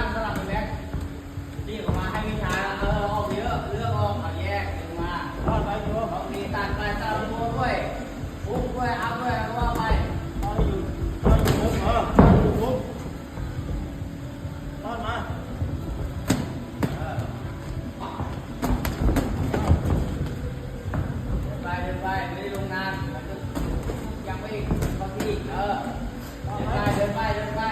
างสลับเป็นแบ็คที่ออกมาให้วิชาเออออกเยอะเลือกออกเอาแยกดึงมาทอดไปตัวของดีตัดไปตัดตัด้วยปุ้งด้วยอัพด้วยแล้ว่าไปทอนอยู่ทอนอยู่ปุ๊เออทอดอยู่ปุ๊บทอดมาไปเดินไปไม่ได้ลงนานยังไม่บางทีเออเดินไปเดินไปเดินไป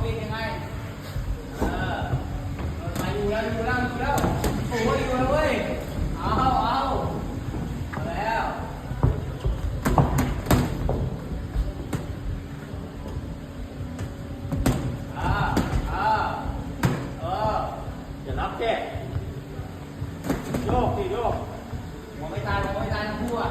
เป็นยังไง เออมาอยู่แล้วอยู่แล้วอยู่แล้วโอ้ยอยู่แล้วเว้ยเอาเอาแล้วอ่าอ่าเอออย่ารับแก้โยกสิโยกมองไม่ตายมองไม่ตายทั้งคู่อะ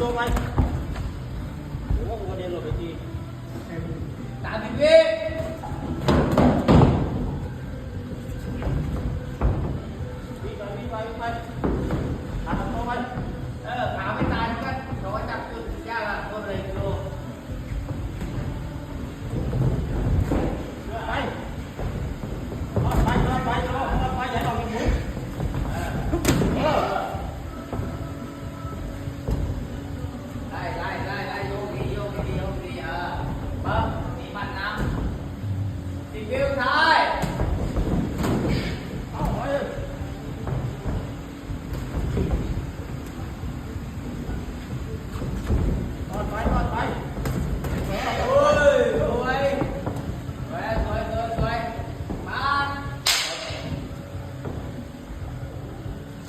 ตัวไปโอ้โหกระเด็นหลบไปทีสามสิบวิ Deus, know.